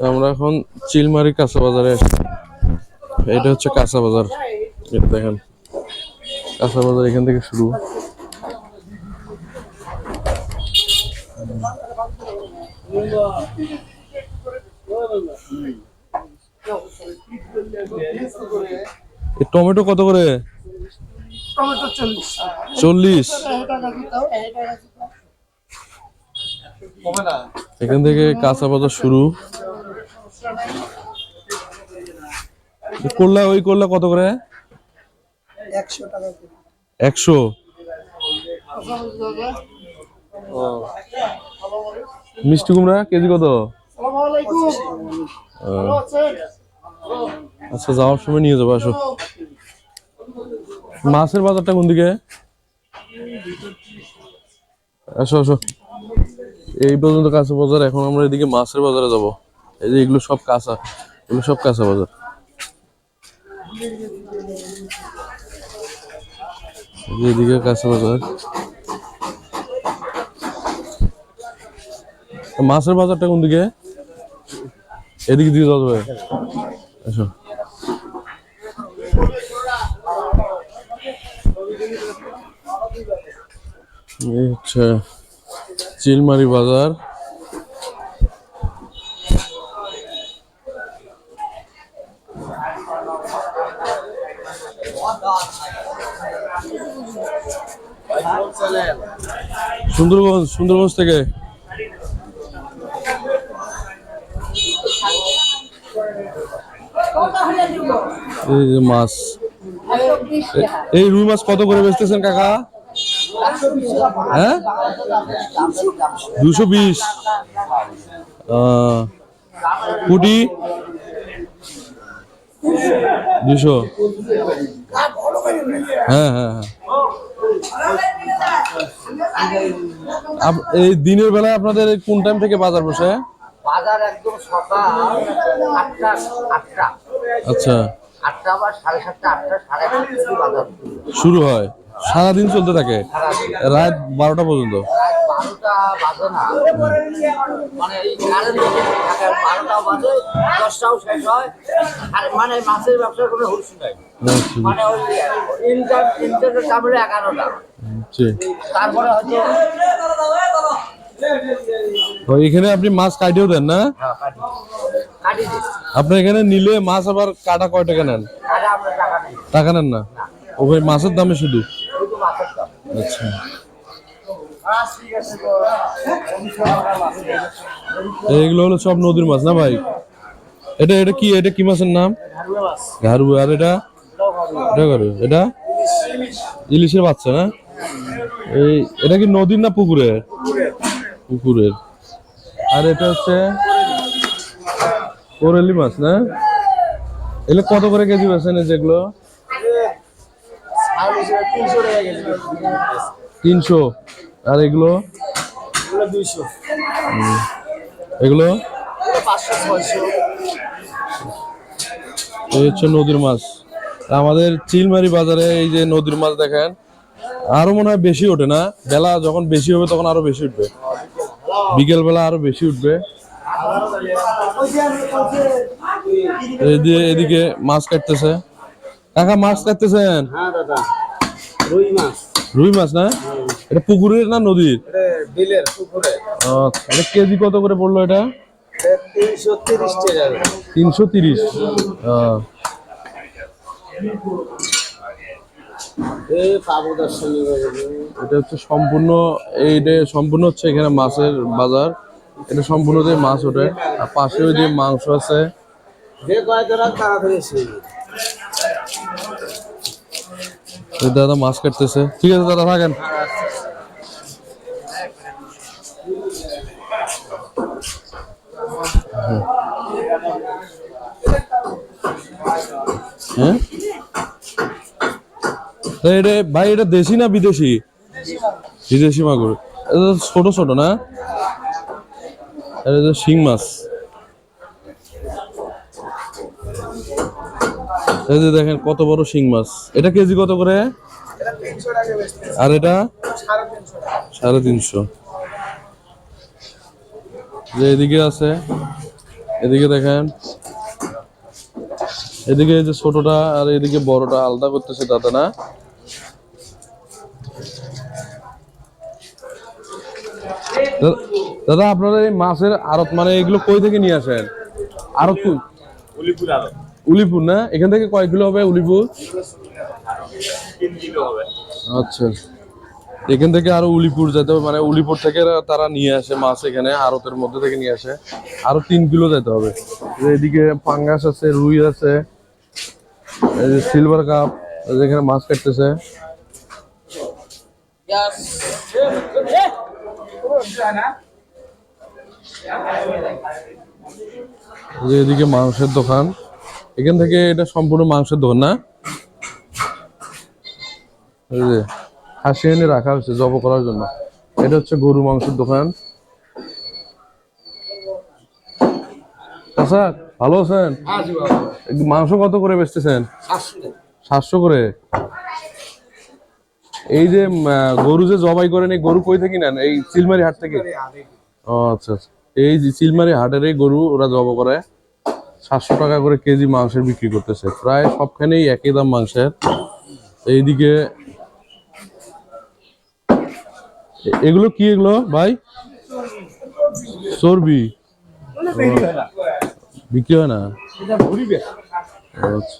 আমরা এখন চিলমারি কাঁচা বাজারে আছি এটা হচ্ছে কাঁচা বাজার দেখেন কাঁচা বাজার এখান থেকে শুরু। টমেটো কত করে? চল্লিশ। এখান থেকে কাঁচা বাজার শুরু। করলা ওই করলা কত করে? একশো টাকা একশো? মিষ্টি কুমড়া কেজি কত? আচ্ছা যাওয়ার সময় নিয়ে যাব আসো। মাছের বাজারটা কোন দিকে? আসো আসো। এই পর্যন্ত কাঁচা বাজার এখন আমরা এদিকে মাছের বাজারে যাব। এই যে এগুলো সব কাঁচা, এগুলো সব কাঁচা বাজার। এদিকে কাঁচা বাজার। মাছের বাজারটা কোন দিকে? এদিকে দিয়ে যাওয়া যাবে এই হচ্ছে চিলমারি বাজার। সুন্দরগঞ্জ সুন্দরগঞ্জ থেকে। এই মাছ। এই রুই মাছ কত করে বেচতেছেন কাকা? হ্যাঁ? দুশো বিশ। কুটি? দুশো। হ্যাঁ হ্যাঁ হ্যাঁ। এই দিনের বেলায় আপনাদের কোন টাইম থেকে বাজার বসে? বাজার একদম সকাল আটটা আটটা। আচ্ছা। আটটা বা সাড়ে সাতটা আটটা সাড়ে আটটা শুরু। হয়। সারাদিন চলতে থাকে? রাত বারোটা পর্যন্ত? বারোটা বাজে না। মানে এই কারেন্ট থাকে বারোটা বাজে দশটাও শেষ হয়। আর মানে মাছের ব্যবসার কোনো হুশ নাই। মানে ওই ইন্টার ইন্টারনেট তারপরে এগারোটা। তারপরে তো এখানে আপনি মাছ কাটিয়েও দেন না? হ্যাঁ, আপনি এখানে নিলে মাছ আবার কাটা কয় টাকা নেন? টাকা নেন না? ওই মাছের দামে শুধু? আচ্ছা। এইগুলো হলো সব নদীর মাছ না ভাই? এটা এটা কি এটা কি মাছের নাম? ঘারু আর এটা? এটা এটা? ইলিশের বাচ্চা না? এই, এটা কি নদীর না পুকুরের? পুকুরের। আর এটা হচ্ছে কোরেলি মাছ না? এগুলো কত করে কেজি বেছেন যেগুলো? তিনশো। আর এগুলো? এগুলো এই হচ্ছে নদীর মাছ। আমাদের চিলমারি বাজারে এই যে নদীর মাছ দেখেন আরও মনে হয় বেশি ওঠে না? বেলা যখন বেশি হবে তখন আরও বেশি উঠবে। বিকেল বেলা আরও বেশি উঠবে। এদিকে মাছ কাটতেছে। কাকা মাছ কাটতেছেন? হ্যাঁ রুই মাছ। রুই মাছ না? এটা পুকুরের না নদীর? বিলের পুকুরে। আচ্ছা, এটা কেজি কত করে পড়ল এটা? তিনশো তিরিশ এটা হচ্ছে সম্পূর্ণ এইটা সম্পূর্ণ হচ্ছে এখানে মাছের বাজার। এটা সম্পূর্ণ যে মাছ ওঠে। আর পাশে ওই যে মাংস আছে। দাদা মাছ কাটতেছে। ঠিক আছে দাদা থাকেন। হ্যাঁ? এটা ভাই, এটা দেশি না বিদেশি? বিদেশি মাগুর। ছোট ছোট না? এটা শিং মাছ। এই যে দেখেন কত বড় শিং মাছ। এটা কেজি কত করে? আর এটা? সাড়ে তিনশো। যে এদিকে আছে, এদিকে দেখেন। এদিকে এই যে ছোটটা আর এদিকে বড়টা আলাদা করতেছে দাদা না। দাদা আপনারা এই মাছের আড়ত মানে এগুলো কই থেকে নিয়ে আসেন? আড়ত উলিপুর না? এখান থেকে কয় কিলো হবে উলিপুর? আচ্ছা। এখান থেকে আরও উলিপুর যেতে হবে। মানে উলিপুর থেকে তারা নিয়ে আসে মাছ এখানে আরতের মধ্যে থেকে নিয়ে আসে। আরও তিন কিলো যেতে হবে। এদিকে পাঙ্গাস আছে, রুই আছে সিলভার কাপ যেখানে মাছ কাটতেছে। এদিকে মাংসের দোকান। এখান থেকে এটা সম্পূর্ণ মাংসের দোকান না? হাসি এনে রাখা হয়েছে জব করার জন্য। এটা হচ্ছে গরু মাংসের দোকান। আচ্ছা ভালো আছেন? মাংস কত করে বেচতেছেন? সাতশো করে। এই যে গরু যে জবাই করেন এই গরু কই থেকে নেন? এই চিলমারি হাট থেকে? ও আচ্ছা আচ্ছা। এই যে চিলমারি হাটের এই গরু ওরা জব করে। সাতশো টাকা করে কেজি মাংসের বিক্রি করতেছে। প্রায় সবখানেই একই দাম মাংসের। এইদিকে এগুলো কি এগুলো ভাই? চর্বি। বিক্রি হয় না? আচ্ছা।